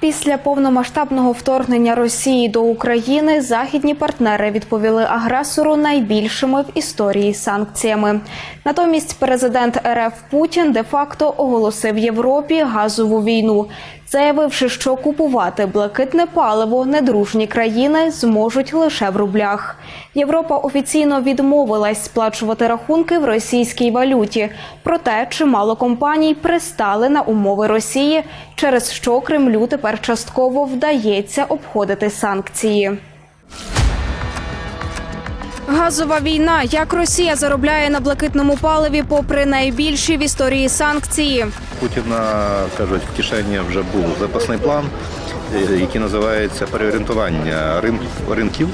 Після повномасштабного вторгнення Росії до України західні партнери відповіли агресору найбільшими в історії санкціями. Натомість президент РФ Путін де-факто оголосив Європі газову війну, заявивши, що купувати блакитне паливо недружні країни зможуть лише в рублях. Європа офіційно відмовилась сплачувати рахунки в російській валюті. Проте чимало компаній пристали на умови Росії, через що Кремлю тепер частково вдається обходити санкції. Газова війна. Як Росія заробляє на блакитному паливі, попри найбільші в історії санкції. Путіна кажуть, в кишені вже був запасний план, е, який називається переорієнтування рин- ринків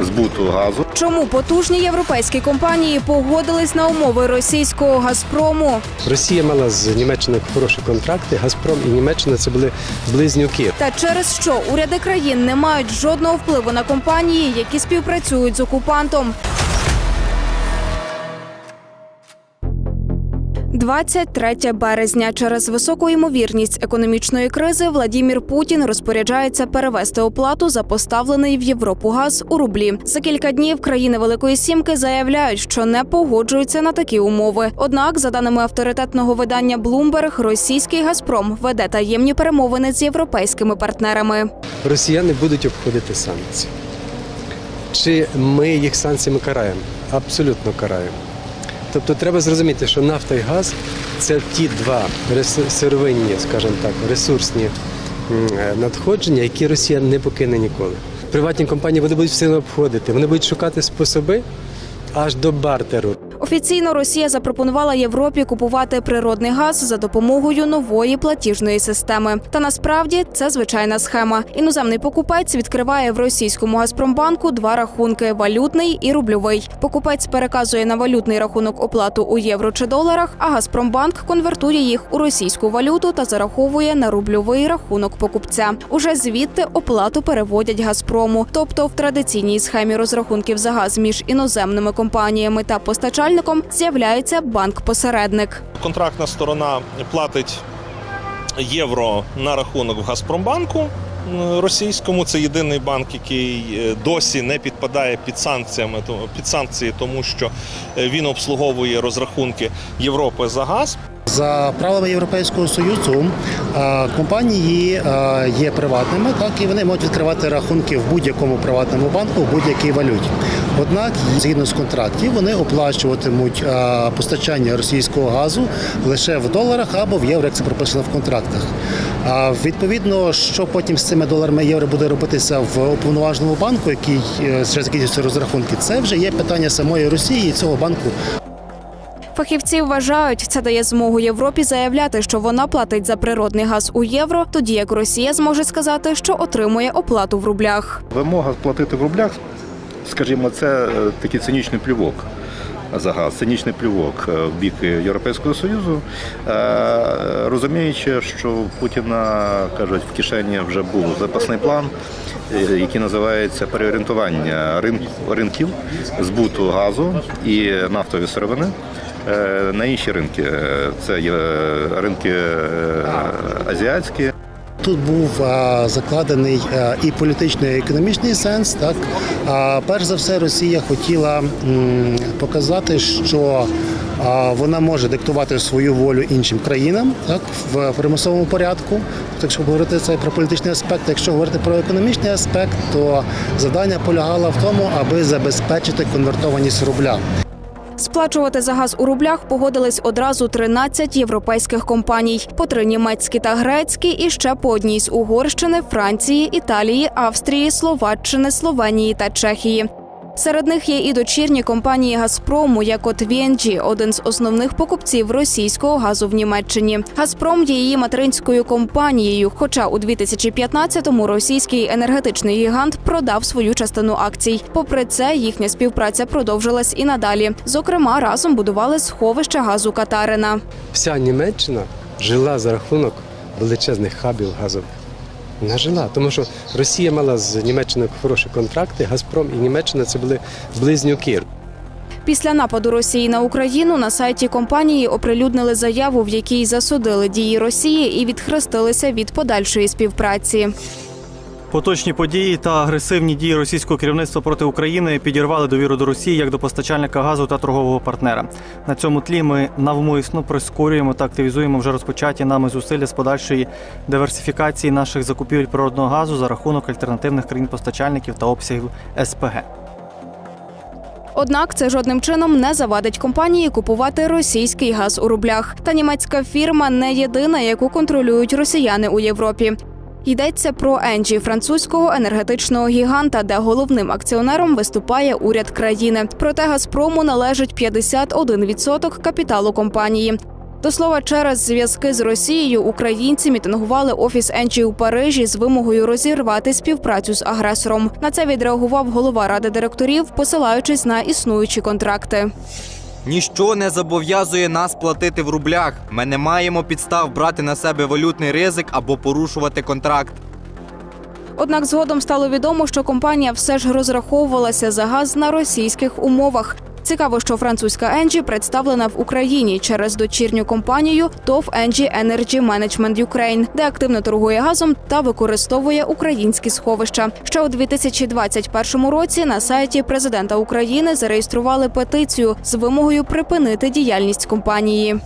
збуту газу. Чому потужні європейські компанії погодились на умови російського Газпрому? Росія мала з Німеччиною хороші контракти. Газпром і Німеччина це були близнюки. Та через що уряди країн не мають жодного впливу на компанії, які співпрацюють з окупантом. 23 березня через високу ймовірність економічної кризи Владімір Путін розпоряджається перевести оплату за поставлений в Європу газ у рублі. За кілька днів країни Великої Сімки заявляють, що не погоджуються на такі умови. Однак, за даними авторитетного видання Bloomberg, російський Газпром веде таємні перемовини з європейськими партнерами. Росіяни будуть обходити санкції. Чи ми їх санкціями караємо? Абсолютно караємо. Тобто треба зрозуміти, що нафта і газ це ті два сировинні, скажімо так, ресурсні е, надходження, які Росія не покине ніколи. Приватні компанії вони будуть все обходити, вони будуть шукати способи аж до бартеру. Офіційно Росія запропонувала Європі купувати природний газ за допомогою нової платіжної системи. Та насправді це звичайна схема. Іноземний покупець відкриває в російському Газпромбанку два рахунки: валютний і рубльовий. Покупець переказує на валютний рахунок оплату у євро чи доларах, а Газпромбанк конвертує їх у російську валюту та зараховує на рубльовий рахунок покупця. Уже звідти оплату переводять Газпрому. Тобто в традиційній схемі розрахунків за газ між іноземними компаніями та постачальником з'являється банк-посередник. контрактна сторона платить євро на рахунок в Газпромбанку російському. Це єдиний банк, який е, досі не підпадає під санкціями, під санкції, тому що е, він обслуговує розрахунки Європи за газ. За правилами Європейського союзу е, компанії е, є приватними, так і вони можуть відкривати рахунки в будь-якому приватному банку в будь-якій валюті. Однак, згідно з контрактів, вони оплачуватимуть е, постачання російського газу лише в доларах або в євро, як це прописано в контрактах. Відповідно, що потім з цими доларами євро буде робитися в уповноваженому банку, який через ці розрахунки, це вже є питання самої Росії і цього банку Фахівці вважають, це дає змогу Європі заявляти, що вона платить за природний газ у євро, тоді як Росія зможе сказати, що отримує оплату в рублях. Вимога сплатити в рублях, скажімо, це е, такий цинічний плювок. За газ, цинічний плювок е, в бік Європейського Союзу, Е, розуміючи, що Путіна кажуть, в кишені вже був запасний план, який називається переорієнтування рин- ринків збуту газу і нафтової сировини на інші ринки. Е, Це є ринки е, азіатські. Тут був закладений і політичний, і економічний сенс. Так а, перш за все, Росія хотіла показати, що вона може диктувати свою волю іншим країнам, так в примусовому порядку. Так, якщо говорити це про політичний аспект, якщо говорити про економічний аспект, то завдання полягало в тому, аби забезпечити конвертованість рубля. Сплачувати за газ у рублях погодились одразу 13 європейських компаній: по три німецькі та грецькі, і ще по одній з Угорщини, Франції, Італії, Австрії, Словаччини, Словенії та Чехії. Серед них є і дочірні компанії Газпрому, як от VNG, один з основних покупців російського газу в Німеччині. Газпром є її материнською компанією. Хоча у 2015-му російський енергетичний гігант продав свою частину акцій. Попри це, їхня співпраця продовжилась і надалі. Зокрема, разом будували сховище газу Катарина. Вся Німеччина жила за рахунок величезних хабів газових. Вона жила, тому що Росія мала з Німеччиною хороші контракти, Газпром і Німеччина це були близнюки. Після нападу Росії на Україну на сайті компанії оприлюднили заяву, в якій засудили дії Росії і відхрестилися від подальшої співпраці. Поточні події та агресивні дії російського керівництва проти України підірвали довіру до Росії як до постачальника газу та торгового партнера. На цьому тлі ми навмисно прискорюємо та активізуємо вже розпочаті нами зусилля з подальшої диверсифікації наших закупівель природного газу за рахунок альтернативних країн-постачальників та обсягів СПГ. Однак це жодним чином не завадить компанії купувати російський газ у рублях. Та німецька фірма не єдина, яку контролюють росіяни у Європі. Йдеться про Енджі, французького енергетичного гіганта, де головним акціонером виступає уряд країни. Проте Газпрому належить 51% капіталу компанії. До слова, через зв'язки з Росією українці мітингували офіс Енджі у Парижі з вимогою розірвати співпрацю з агресором. На це відреагував голова ради директорів, посилаючись на існуючі контракти. Ніщо не зобов'язує нас платити в рублях. Ми не маємо підстав брати на себе валютний ризик або порушувати контракт. Однак згодом стало відомо, що компанія все ж розраховувалася за газ на російських умовах. Цікаво, що французька Енджі представлена в Україні через дочірню компанію ТОВ Енджі Енерджі Менеджмент Юкрейн, де активно торгує газом та використовує українські сховища. Ще у 2021 році на сайті президента України зареєстрували петицію з вимогою припинити діяльність компанії.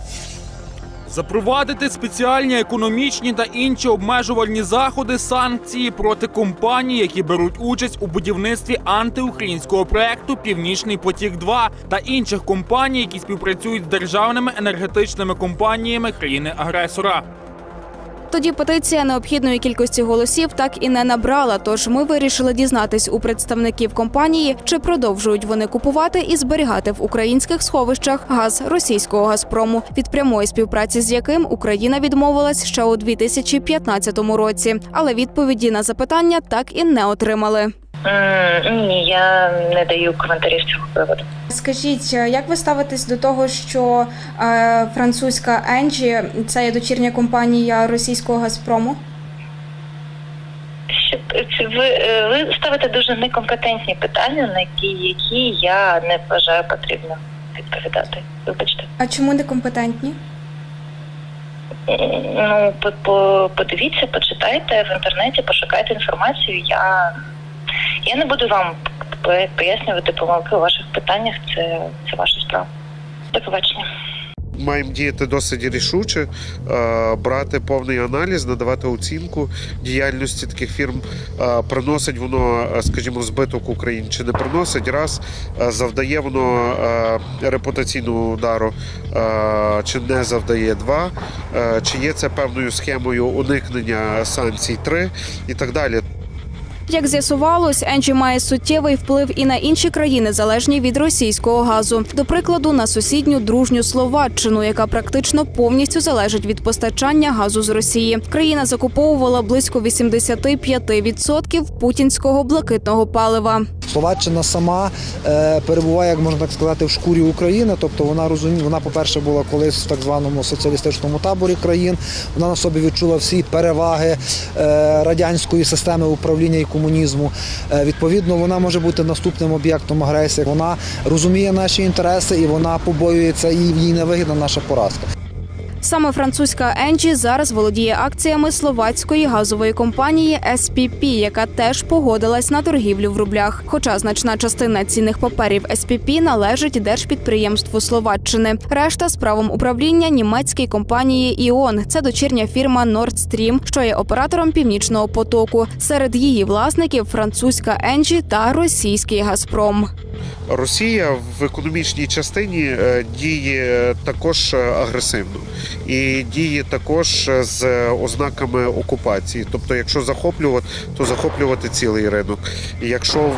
Запровадити спеціальні економічні та інші обмежувальні заходи санкції проти компаній, які беруть участь у будівництві антиукраїнського проекту Північний потік 2 та інших компаній, які співпрацюють з державними енергетичними компаніями країни-агресора. Тоді петиція необхідної кількості голосів так і не набрала. Тож ми вирішили дізнатись у представників компанії, чи продовжують вони купувати і зберігати в українських сховищах газ російського газпрому, від прямої співпраці з яким Україна відмовилась ще у 2015 році. Але відповіді на запитання так і не отримали. М, Ні, я не даю коментарів з цього приводу. Скажіть, е, як ви ставитесь до того, що е, французька Енджі це є дочірня компанія російського Газпрому? Ви, е, ви ставите дуже некомпетентні питання, на які, які я не вважаю потрібно відповідати. Вибачте. А чому некомпетентні? Ну, по- по- подивіться, почитайте в інтернеті, пошукайте інформацію. Я, я не буду вам пояснювати помилки у ваших питаннях. Це, це ваша справа. До побачення. Маємо діяти досить рішуче, е, брати повний аналіз, надавати оцінку діяльності таких фірм. Е, Приносить воно, е, скажімо, збиток Україні чи не приносить раз, завдає воно репутаційного удару, чи не завдає два, чи є це певною схемою уникнення санкцій три і так далі. Як з'ясувалось, Енджі має суттєвий вплив і на інші країни, залежні від російського газу. До прикладу, на сусідню дружню Словаччину, яка практично повністю залежить від постачання газу з Росії. Країна закуповувала близько 85% путінського блакитного палива. Словаччина сама е, перебуває, як можна так сказати, в шкурі України. Тобто вона розуміє, вона, по-перше, була колись в так званому соціалістичному таборі країн. Вона на собі відчула всі переваги е, радянської системи управління і комунізму. Е, відповідно, вона може бути наступним об'єктом агресії. Вона розуміє наші інтереси і вона побоюється, і їй не вигідна наша поразка. Саме французька Енджі зараз володіє акціями словацької газової компанії SPP, яка теж погодилась на торгівлю в рублях. Хоча значна частина цінних паперів SPP належить держпідприємству Словаччини. Решта з правом управління німецькій компанії Іон. Це дочірня фірма Nord Stream, що є оператором північного потоку. Серед її власників французька Енджі та російський Газпром. Росія в економічній частині е, діє також агресивно і діє також з ознаками окупації. Тобто, якщо захоплювати, то захоплювати цілий ринок. І якщо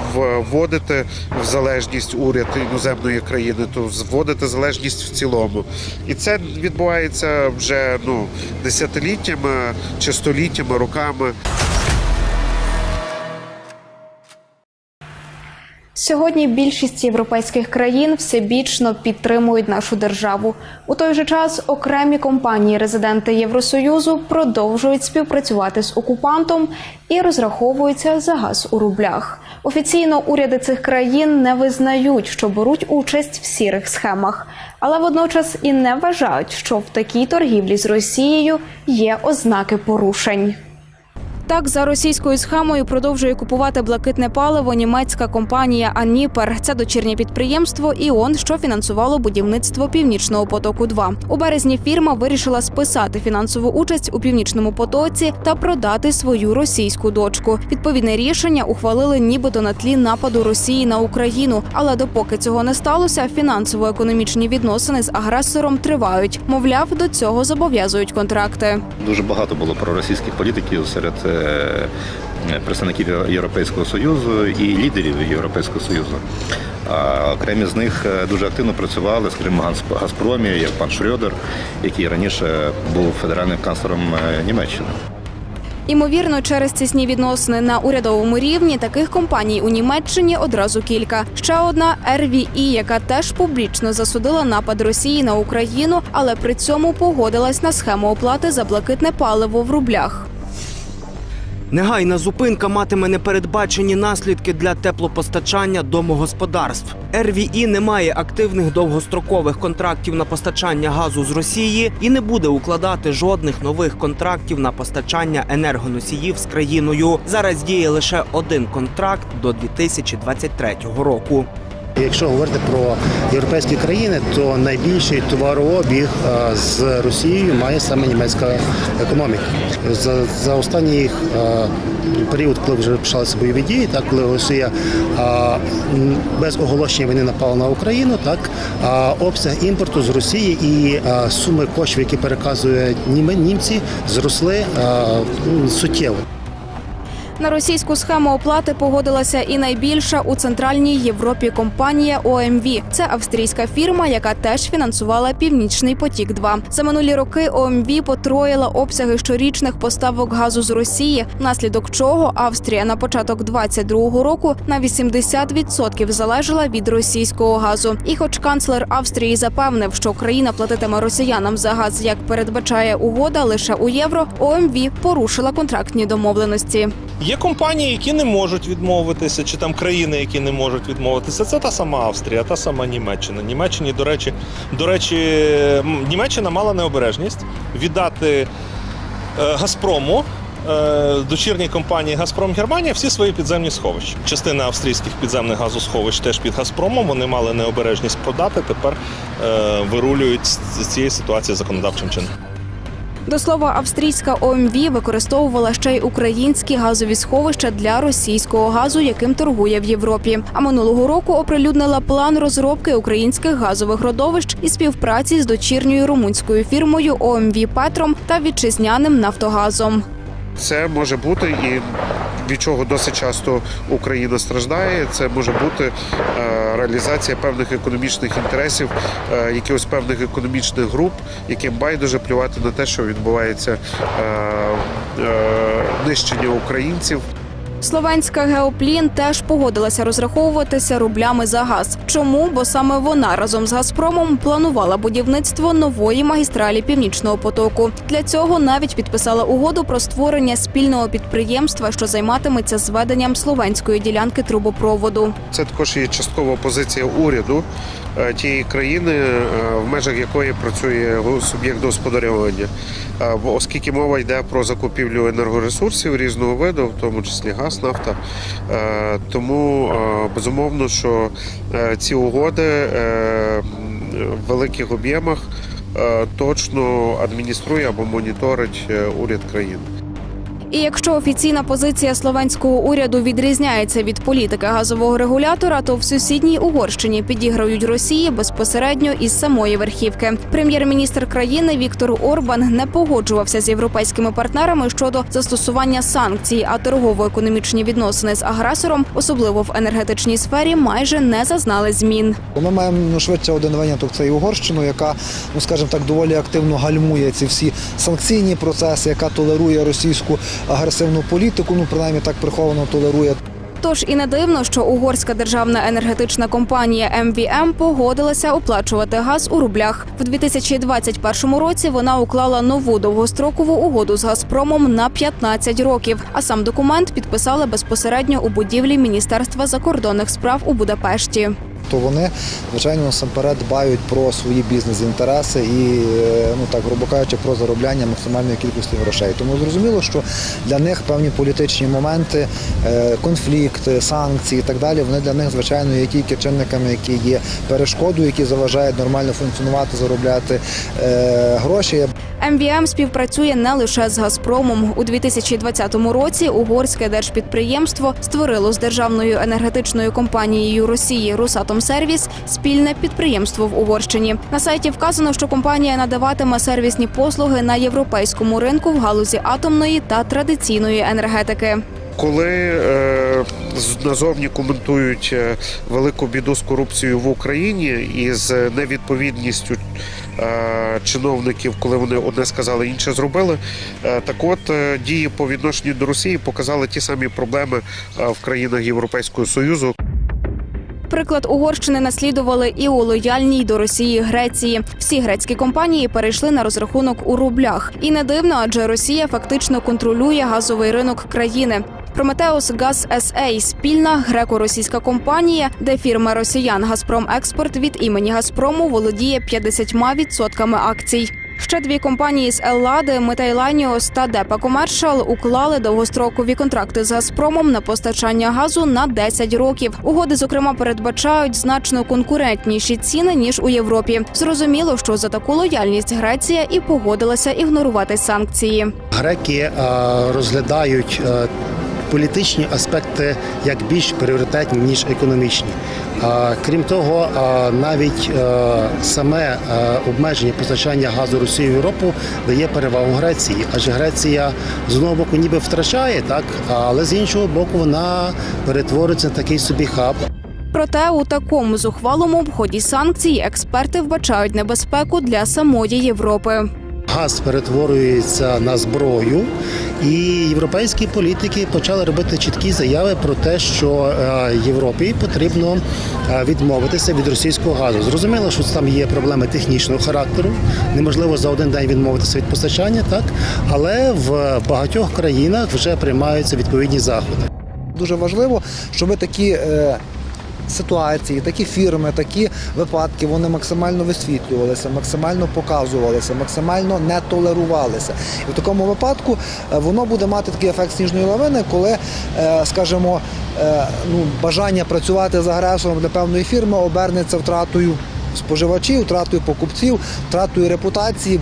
вводити в залежність уряд іноземної країни, то вводити залежність в цілому. І це відбувається вже ну десятиліттями чи століттями, роками. Сьогодні більшість європейських країн всебічно підтримують нашу державу. У той же час окремі компанії, резиденти Євросоюзу, продовжують співпрацювати з окупантом і розраховуються за газ у рублях. Офіційно уряди цих країн не визнають, що беруть участь в сірих схемах, але водночас і не вважають, що в такій торгівлі з Росією є ознаки порушень. Так, за російською схемою продовжує купувати блакитне паливо німецька компанія Аніпер. Це дочірнє підприємство Іон, що фінансувало будівництво північного потоку. 2 у березні фірма вирішила списати фінансову участь у північному потоці та продати свою російську дочку. Відповідне рішення ухвалили нібито на тлі нападу Росії на Україну. Але допоки цього не сталося, фінансово-економічні відносини з агресором тривають. Мовляв, до цього зобов'язують контракти. Дуже багато було проросійських політиків серед е, представників Європейського Союзу і лідерів Європейського Союзу. Окремі з них е, дуже активно працювали, скажімо, в Газпромі, як пан Шрёдер, який раніше був федеральним канцлером е, Німеччини. Імовірно, через тісні відносини на урядовому рівні таких компаній у Німеччині одразу кілька. Ще одна RVE, яка теж публічно засудила напад Росії на Україну, але при цьому погодилась на схему оплати за блакитне паливо в рублях. Негайна зупинка матиме непередбачені наслідки для теплопостачання домогосподарств. РВІ не має активних довгострокових контрактів на постачання газу з Росії і не буде укладати жодних нових контрактів на постачання енергоносіїв з країною. Зараз діє лише один контракт до 2023 року. Якщо говорити про європейські країни, то найбільший товарообіг е, з Росією має саме німецька економіка. За, за останній е, період, коли вже почалися бойові дії, так коли Росія е, без оголошення війни напала на Україну, так обсяг імпорту з Росії і суми коштів, які переказують німці, зросли суттєво. На російську схему оплати погодилася і найбільша у центральній Європі компанія ОМВ. Це австрійська фірма, яка теж фінансувала Північний потік. 2 за минулі роки ОМВ потроїла обсяги щорічних поставок газу з Росії, внаслідок чого Австрія на початок 22-го року на 80% залежала від російського газу. І, хоч канцлер Австрії запевнив, що країна платитиме росіянам за газ, як передбачає угода, лише у євро, ОМВ порушила контрактні домовленості. Є компанії, які не можуть відмовитися, чи там країни, які не можуть відмовитися. Це та сама Австрія, та сама Німеччина. Німеччині, до речі, до речі, Німеччина мала необережність віддати е, Газпрому. е, Дочірній компанії Газпром Германія всі свої підземні сховища. Частина австрійських підземних газосховищ теж під Газпромом. Вони мали необережність продати. Тепер е, вирулюють з з цієї ситуації законодавчим чином. До слова, австрійська ОМВ використовувала ще й українські газові сховища для російського газу, яким торгує в Європі. А минулого року оприлюднила план розробки українських газових родовищ і співпраці з дочірньою румунською фірмою ОМВ Петром та вітчизняним Нафтогазом. Це може бути і від чого досить часто Україна страждає. Це може бути е, реалізація певних економічних інтересів, е, якихось певних економічних груп, яким байдуже плювати на те, що відбувається е, нищення українців. Словенська Геоплін теж погодилася розраховуватися рублями за газ. Чому? Бо саме вона разом з Газпромом планувала будівництво нової магістралі Північного потоку. Для цього навіть підписала угоду про створення спільного підприємства, що займатиметься зведенням словенської ділянки трубопроводу. Це також є часткова позиція уряду е, тієї країни, е, в межах якої працює суб'єкт господарювання. Оскільки мова йде про закупівлю енергоресурсів різного виду, в тому числі газ, нафта, е, тому е, безумовно, що е, ці угоди в великих об'ємах точно адмініструє або моніторить уряд країни. І якщо офіційна позиція словенського уряду відрізняється від політики газового регулятора, то в сусідній Угорщині підіграють Росії безпосередньо із самої верхівки. Прем'єр-міністр країни Віктор Орбан не погоджувався з європейськими партнерами щодо застосування санкцій, а торгово-економічні відносини з агресором, особливо в енергетичній сфері, майже не зазнали змін. Ми маємо ну, швидше один виняток це і Угорщину, яка, ну скажімо так, доволі активно гальмує ці всі санкційні процеси, яка толерує російську агресивну політику. Ну принаймні так приховано толерує. Тож і не дивно, що угорська державна енергетична компанія МВМ погодилася оплачувати газ у рублях. В 2021 році вона уклала нову довгострокову угоду з Газпромом на 15 років. А сам документ підписали безпосередньо у будівлі Міністерства закордонних справ у Будапешті. То вони, звичайно, насамперед дбають про свої бізнес-інтереси і, е, ну так грубо кажучи, про заробляння максимальної кількості грошей. Тому зрозуміло, що для них певні політичні моменти, е, конфлікти, санкції і так далі, вони для них, звичайно, є тільки чинниками, які є перешкодою, які заважають нормально функціонувати, заробляти е, гроші. МВМ співпрацює не лише з Газпромом. У 2020 році угорське держпідприємство створило з державною енергетичною компанією Росії Росатомсервіс спільне підприємство в Угорщині. На сайті вказано, що компанія надаватиме сервісні послуги на європейському ринку в галузі атомної та традиційної енергетики. Коли е, назовні коментують е, велику біду з корупцією в Україні і з невідповідністю е, чиновників, коли вони одне сказали, інше зробили, е, так от е, дії по відношенню до Росії показали ті самі проблеми е, в країнах Європейського Союзу. Приклад Угорщини наслідували і у лояльній до Росії Греції. Всі грецькі компанії перейшли на розрахунок у рублях. І не дивно, адже Росія фактично контролює газовий ринок країни. Прометеус Газ СА – спільна греко-російська компанія, де фірма росіян Газпром Експорт від імені Газпрому володіє 50% акцій. Ще дві компанії з Еллади, Метайланіос та Депа Комершал уклали довгострокові контракти з Газпромом на постачання газу на 10 років. Угоди, зокрема, передбачають значно конкурентніші ціни ніж у Європі. Зрозуміло, що за таку лояльність Греція і погодилася ігнорувати санкції. Греки е, розглядають е, політичні аспекти як більш пріоритетні ніж економічні. Крім того, навіть саме обмеження постачання газу Росії в Європу дає перевагу Греції, адже Греція з одного боку ніби втрачає, так але з іншого боку вона перетворюється на такий собі хаб. Проте у такому зухвалому обході санкцій експерти вбачають небезпеку для самої Європи. Газ перетворюється на зброю, і європейські політики почали робити чіткі заяви про те, що е, Європі потрібно е, відмовитися від російського газу. Зрозуміло, що там є проблеми технічного характеру. Неможливо за один день відмовитися від постачання, так але в багатьох країнах вже приймаються відповідні заходи. Дуже важливо, щоб такі е, ситуації, такі фірми, такі випадки вони максимально висвітлювалися, максимально показувалися, максимально не толерувалися. І в такому випадку е, воно буде мати такий ефект сніжної лавини, коли, е, скажімо, е, ну, бажання працювати з агресором для певної фірми обернеться втратою споживачів, втратою покупців, втратою репутації.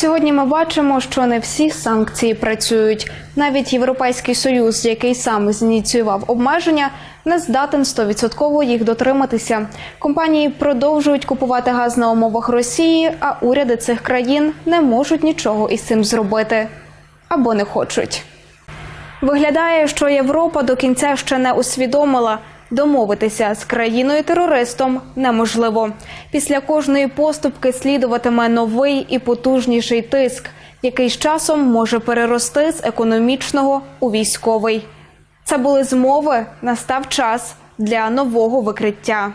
Сьогодні ми бачимо, що не всі санкції працюють. Навіть Європейський Союз, який сам зініціював обмеження, не здатен 100% їх дотриматися. Компанії продовжують купувати газ на умовах Росії, а уряди цих країн не можуть нічого із цим зробити або не хочуть. Виглядає, що Європа до кінця ще не усвідомила. Домовитися з країною терористом неможливо. Після кожної поступки слідуватиме новий і потужніший тиск, який з часом може перерости з економічного у військовий. Це були змови. Настав час для нового викриття.